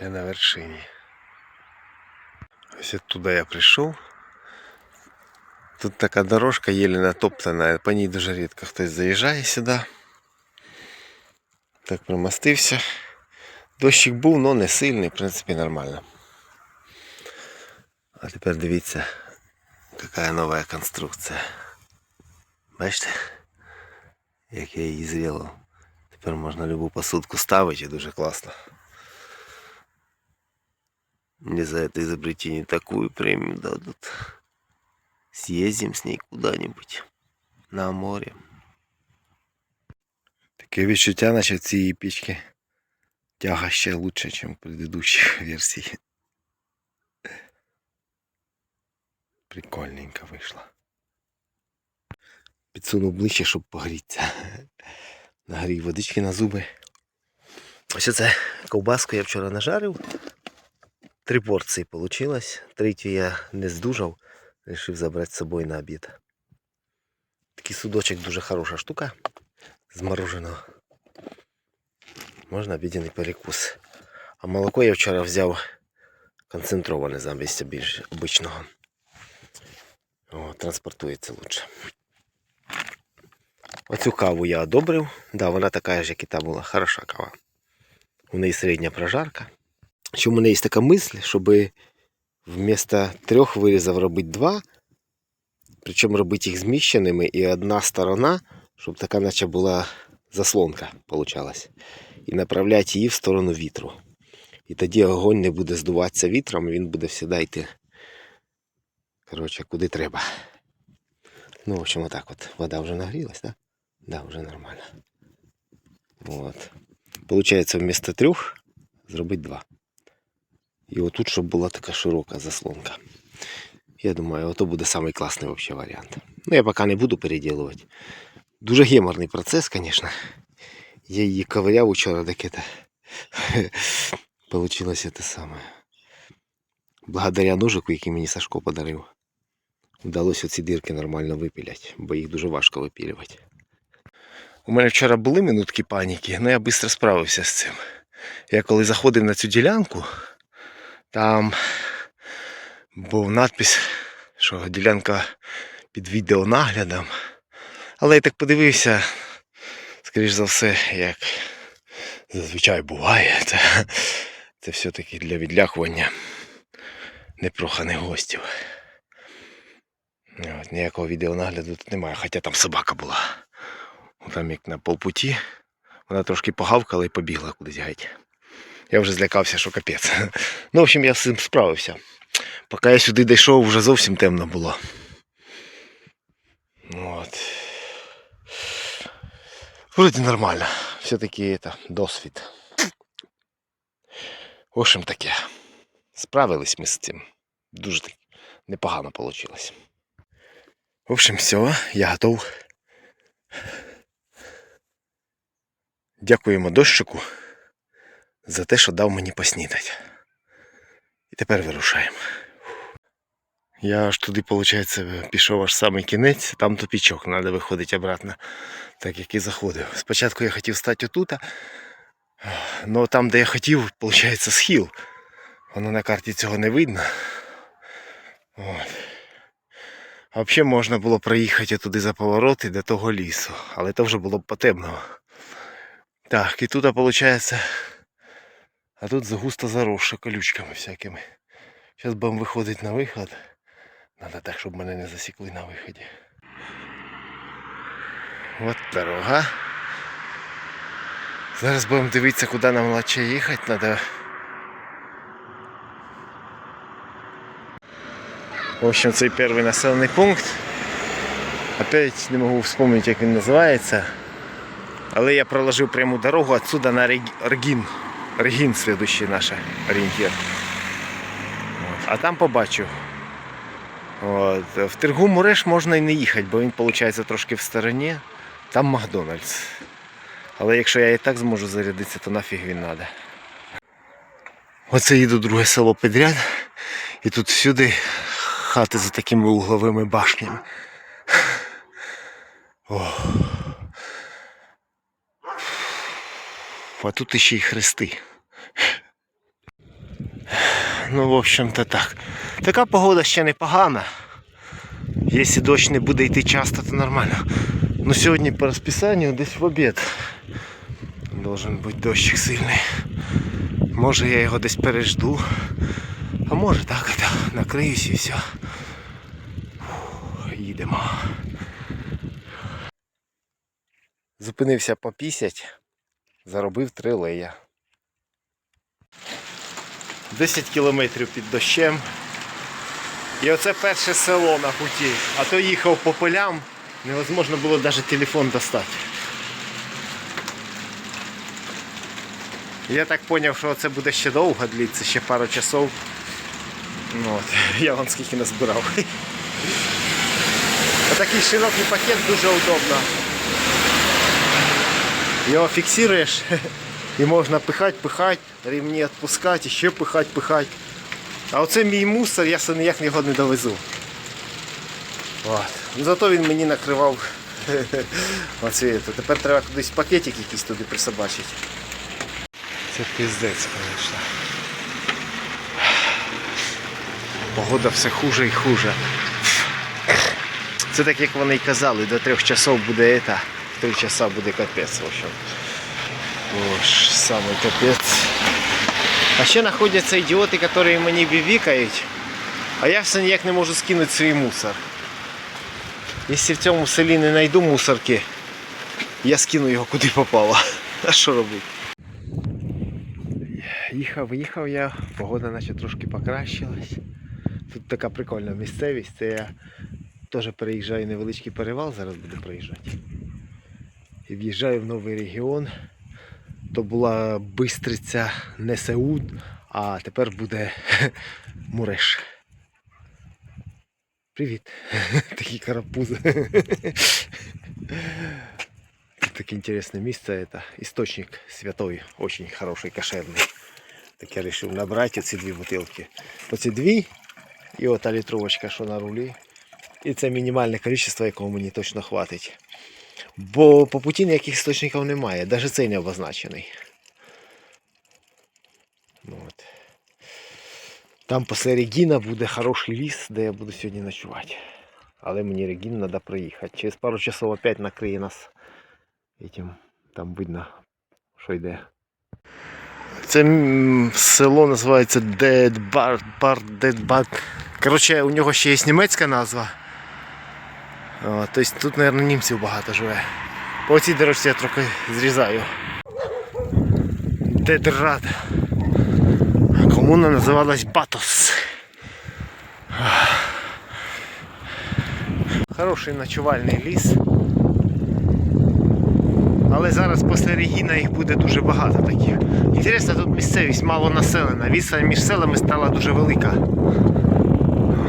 Я на вершині. Ось оттуда я прийшов. Тут така дорожка єлі натоптана, по ній дуже рідко хтось заїжджає сюди. Так примостився. Дощик був, але не сильний, в принципі, нормально. А тепер дивіться, яка нова конструкція. Бачите? Як я її зрілив. Тепер можна любу посудку ставити і дуже класно. Мне за это изобретение такую премию дадут. Съездим с ней куда-нибудь на море. Таке відчуття, наче в цій пічці тяга ще лучше, ніж в предыдущих версій. Прикольненько вийшло. Підсунув ближче, щоб погрітися. Нагрів водички на зуби. Ось це ковбаску я вчора нажарив. Три порції вийшло. Третю я не здужав. Рішив забрати з собою на обід. Такий судочок дуже хороша штука. З. Можна обідний перекус. А молоко я вчора взяв концентроване замість більш обичного. О, транспортується лучше. Оцю каву я одобрив. Да, вона така ж, як і та була. Хороша кава. У неї середня прожарка. Ще у мене є така мисль, щоб вмісто трьох вирізів робити два. Причому робити їх зміщеними і одна сторона, щоб така наче була заслонка получалась. І направляти її в сторону вітру. І тоді огонь не буде здуватися вітром, він буде завжди йти. Коротше, куди треба. Ну, в общем, отак от. Вода вже нагрілась, так? Да? Да, вже нормально. Вот. Получається, вмісто трьох зробити два. І отут, щоб була така широка заслонка. Я думаю, ото буде самий класний вообще варіант. Ну, я поки не буду переділувати. Дуже геморний процес, звісно. Я її ковыряв учора, так это получилось те саме. Благодаря ножику, який мені Сашко подарив, вдалося ці дірки нормально випіляти, бо їх дуже важко випілювати. У мене вчора були минутки паніки, але я швидко справився з цим. Я коли заходив на цю ділянку, там був надпис, що ділянка під відеонаглядом. Але я так подивився, скоріш за все, як зазвичай буває, це, це все-таки для відлякування непроханих гостів. От, ніякого відеонагляду тут немає, хоча там собака була. Там як на полпуті, вона трошки погавкала і побігла кудись геть. Я вже злякався, що капець. Ну, в общем, я з цим справився. Поки я сюди дійшов, вже зовсім темно було. От. Вроді нормально. Все-таки це досвід. В общем таке. Справились ми з цим. Дуже так непогано вийшло. В общем, все, я готов. Дякуємо дощику за те, що дав мені поснідати. І тепер вирушаємо. Я аж туди, виходить, пішов аж самий кінець, там тупічок, треба виходити обратно, так як і заходив. Спочатку я хотів стати отут, але там, де я хотів, виходить, схил. Воно на карті цього не видно. От. А взагалі можна було проїхати туди за поворот і до того лісу, але то вже було б потемно. Так, і тут, виходить, а тут густо заросше колючками всякими. Зараз будемо виходити на виход. Надо так, щоб мене не засікли на виході. От дорога. Зараз будемо дивитися, куди нам лучше їхати. Надо... В общем, цей перший населений пункт. Опять не можу вспомнити, як він називається. Але я проложив пряму дорогу отсюда на Рег- Регін. Регін следующий наш орієнтир. От. А там побачу. От. В Тергу Муреш можна і не їхати, бо він виходить трошки в стороні. Там Макдональдс. Але якщо я і так зможу зарядитися, то нафіг він треба. Оце їду друге село підряд. І тут всюди хати за такими угловими башнями. Ох. А тут ще й хрести. Ну, в общем-то так. Така погода ще не погана. Якщо дощ не буде йти часто, то нормально. Ну сьогодні по розписанню десь в обід. Должен бути дощик сильний. Може я його десь пережду. А може так, это, накриюсь і все. Фух, Їдемо. Зупинився попісять, заробив три лея. 10 кілометрів під дощем. І оце перше село на путі. А то їхав по полям, невозможно було навіть телефон достати. Я так зрозумів, що це буде ще довго длиться, ще пару часов. Ну, от, я вон скільки назбирав. Отакий широкий пакет дуже удобно. Його фіксуєш і можна пихати, пихати, ремні відпускати, ще пихати, пихати. А оце мій мусор, я ніяк його не довезу. От. Ну, Зато він мені накривав оце. Тепер треба кудись пакетик якийсь туди присобачити. Це піздець, звісно. Погода все хуже і хуже. Це так як вони й казали, до трьох часов буде в три часа буде капець, в общем. Ось самий капець. А ще знаходяться ідіоти, які мені бівікають, а я все ніяк не можу скинути свій мусор. Якщо в цьому селі не знайду мусорки, я скину його куди попало. А що робити? Їхав, їхав я, погода наче трошки покращилась. Тут така прикольна місцевість. Це я теж переїжджаю невеличкий перевал, зараз буду проїжджати. І в'їжджаю в новий регіон. То була Бистриця Несеуд, а тепер буде Муреш. Привіт. Такі карапузи. Таке інтересне місце. Это істочник святой, очень хороший, кошерний. Так я вирішив набрати ці дві бутилки. Оці дві і ота літровочка, що на рулі. І це мінімальне кількість, якого мені точно хватить. Бо по путі ніяких істочників немає, навіть цей не обозначений. Ну, от. Там після Регіна буде хороший ліс, де я буду сьогодні ночувати. Але мені Регін треба проїхати. Через пару часов опять накриє нас. Этим. Там видно, що йде. Це село називається Дедбар. Коротше, у нього ще є німецька назва. Тобто тут, мабуть, німців багато живе. По цій дорожці я трохи зрізаю. Дедрат. Комуна називалась Батос. Хороший ночувальний ліс. Але зараз після Регіна їх буде дуже багато таких. Інтересно, тут місцевість мало населена. Відстань між селами стала дуже велика.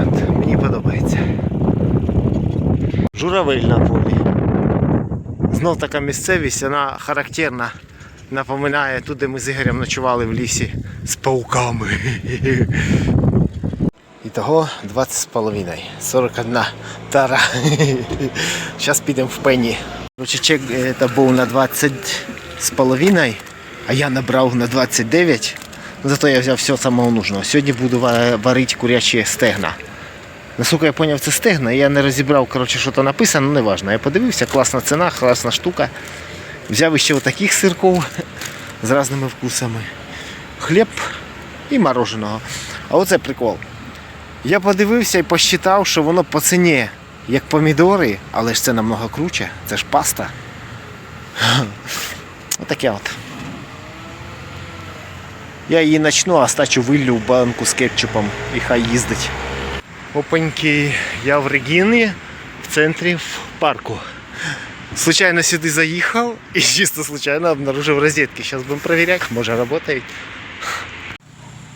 От, мені подобається. Журавель на полі. Знов така місцевість, вона характерна. Напоминає тут, де ми з Ігорем ночували в лісі з пауками. Ітого 20 з половиною. 41 тара. Зараз підемо в пені. Короче, чек е, це був на 20 з половиною, а я набрав на 29. Зато я взяв все самого нужного. Сьогодні буду ва- варити курячі стегна. Наскільки я зрозумів, це стегна. Я не розібрав, коротше, що то написано, ну не важно. Я подивився, класна ціна, класна штука. Взяв ще отаких сирків з різними вкусами. Хліб і мороженого. А оце прикол. Я подивився і посчитав, що воно по ціні, як помідори, але ж це намного круче. Це ж паста. Отаке от. Я її начну, а стачу виллю в банку з кетчупом і хай їздить. Опаньки, я в Регіні, в центрі в парку. Случайно сюди заїхав і чисто случайно обнаружив розетки. Зараз будемо перевіряти, може працюють.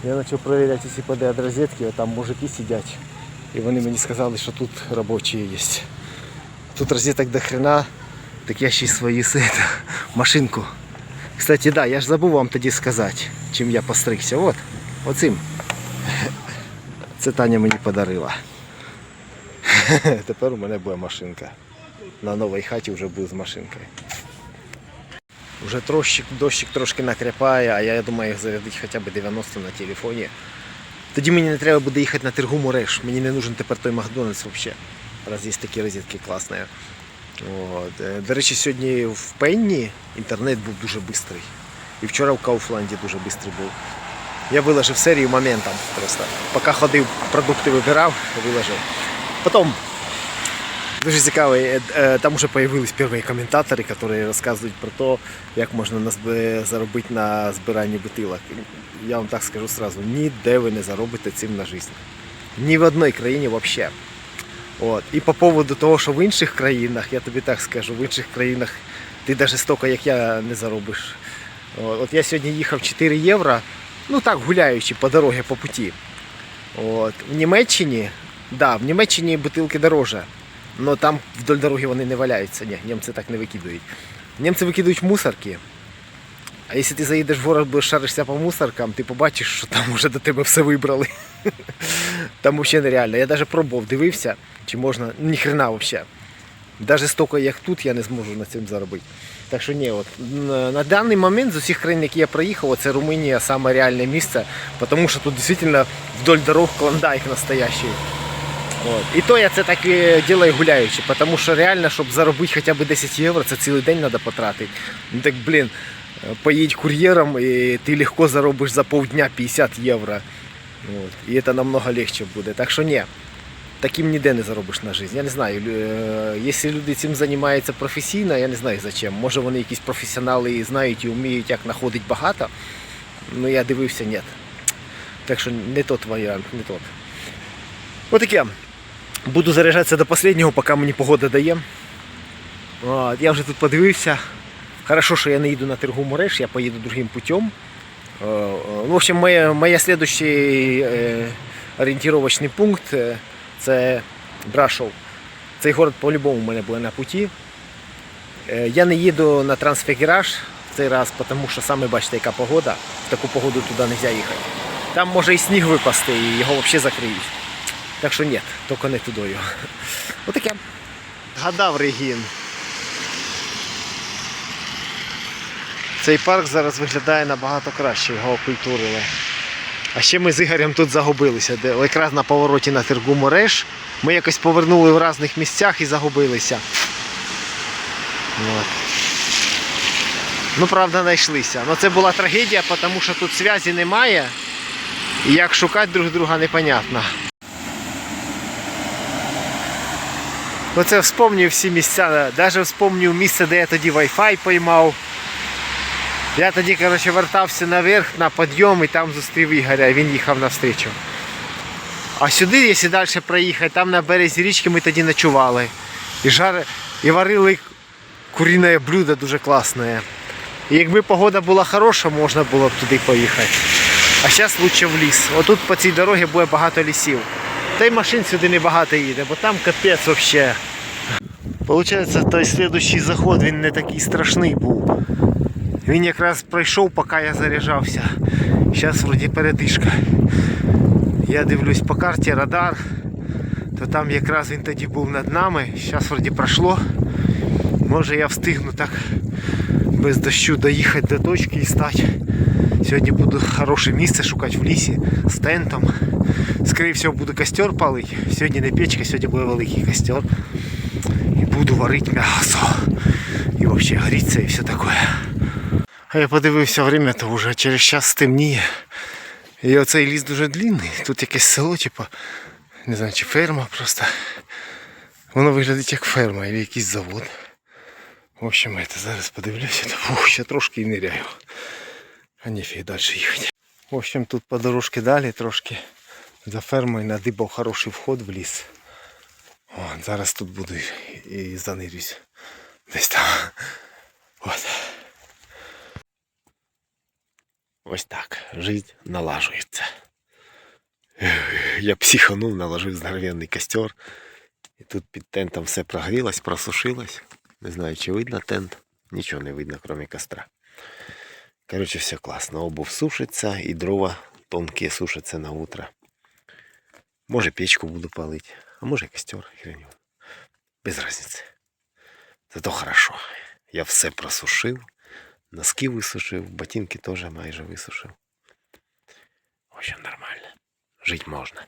Я почав перевіряти ці поди від розетки, а там мужики сидять. І вони мені сказали, що тут робочі є. Тут розеток до хрена, так я ще й свої сета, машинку. Кстати, да, я ж забув вам тоді сказати, чим я постригся. От, оцим. Це Таня мені подарила. Тепер у мене буде машинка. На новій хаті вже буду з машинкою. Уже трошки, дощик трошки накріпає, а я думаю їх зарядити хоча б 90 на телефоні. Тоді мені не треба буде їхати на Тергу Муреш. Мені не нужен тепер той Макдональдс взагалі. Раз є такі розетки класні. От. е, До речі, сьогодні в Пенні інтернет був дуже швидкий. І вчора в Кауфланді дуже швидкий був. Я виложив серію моментом просто. Поки ходив, продукти вибирав, виложив. Потім дуже цікаво, е, е, там вже з'явились перші коментатори, які розказують про те, як можна заробити на збиранні бутилок. Я вам так скажу сразу, ніде ви не заробите цим на життя. Ні в одній країні взагалі. От. І по поводу того, що в інших країнах, я тобі так скажу, в інших країнах ти навіть стільки, як я, не заробиш. От, От я сьогодні їхав 4 євро, ну так гуляючи по дорозі, по путі. От. В Німеччині, да, в Німеччині бутилки дороже, але там вдоль дороги вони не валяються. Ні, німці так не викидують. Німці викидують мусорки. А якщо ти заїдеш в город, будеш шаришся по мусоркам, ти побачиш, що там вже до тебе все вибрали. Там взагалі нереально. Я навіть пробував, дивився, чи можна. Ні хрена взагалі. Навіть стільки, як тут, я не зможу на цьому заробити. Так що ні, от на- даний момент з усіх країн, які я проїхав, це Румунія саме реальне місце, тому що тут дійсно вдоль дорог клондайк настоящий. От. І то я це так і ділаю гуляючи, тому що реально, щоб заробити хоча б 10 євро, це цілий день треба потратити. Ну так, блін, поїдь кур'єром і ти легко заробиш за півдня 50 євро. От. І це намного легче буде. Так що ні, таким ніде не заробиш на життя. Я не знаю, е, якщо люди цим займаються професійно, я не знаю зачем. Може вони якісь професіонали і знають і вміють, як знаходити багато. Ну я дивився, ні. Так що не тот варіант, не тот. Отаке. Буду заряджатися до останнього, поки мені погода дає. От, я вже тут подивився. Хорошо, що я не їду на Тергу Муреш, я поїду другим путем. Е, е, В общем, моє слідущий е, орієнтировочний пункт це Брашов. Цей город по-любому у мене буде на путі. Е, Я не їду на трансфегіраж цей раз, тому що саме бачите, яка погода. В таку погоду туди не можна їхати. Там може і сніг випасти, і його взагалі закриють. Так що ні, тільки не тудою. Отаке. Гадав Регін. Цей парк зараз виглядає набагато краще, його окультурили. А ще ми з Ігорем тут загубилися, де якраз на повороті на Тергу Мореш. Ми якось повернули в різних місцях і загубилися. От. Ну, правда, знайшлися. Ну це була трагедія, тому що тут зв'язі немає. І як шукати друг друга непонятно. Оце вспомнив всі місця, навіть вспомнив місце, де я тоді Wi-Fi поймав. Я тоді, коротше, вертався наверх на підйом і там зустрів Ігоря, і він їхав навстрічу. А сюди, якщо далі проїхати, там на березі річки ми тоді ночували. І, жар... і варили куріне блюдо дуже класне. І якби погода була хороша, можна було б туди поїхати. А зараз краще в ліс. Отут по цій дорозі буде багато лісів. Та й машин сюди не багато їде, бо там капець взагалі. Получається, той слідущий заход він не такий страшний був. Він якраз пройшов, поки я заряджався. Зараз вроді передишка. Я дивлюсь по карті радар, то там якраз він тоді був над нами. Зараз вроді пройшло. Може я встигну так без дощу доїхати до точки і стати. Сьогодні буду хороше місце шукати в лісі з тентом. Скоріше всього буду костер палити. Сьогодні не печка, сьогодні буде великий костер. І буду варити м'ясо. І взагалі гріться і все таке. А я подивився время, то вже через час стемніє. І оцей ліс дуже длинний. Тут якесь село, типу, не знаю, чи ферма просто. Воно виглядить як ферма або якийсь завод. В общем, это зараз подивлюся. Фух, ще трошки і ниряю. А нефіг далі їхати. В общем, тут по дорожці далі трошки за фермою надибав хороший вход в ліс. О, зараз тут буду і занирюсь. Десь там. От. Ось так. Життя налажується. Я психанув, наложив здоровенний костер. І тут під тентом все прогрілось, просушилось. Не знаю, чи видно тент. Нічого не видно, крім костра. Коротше, все класно. Обув сушиться і дрова тонкі сушаться на утро. Може печку буду палити, а може костер. хрен його. Без разниці. Зато хорошо. Я все просушив. Носки висушив, ботинки теж майже висушив. В общем, нормально. Жить можна.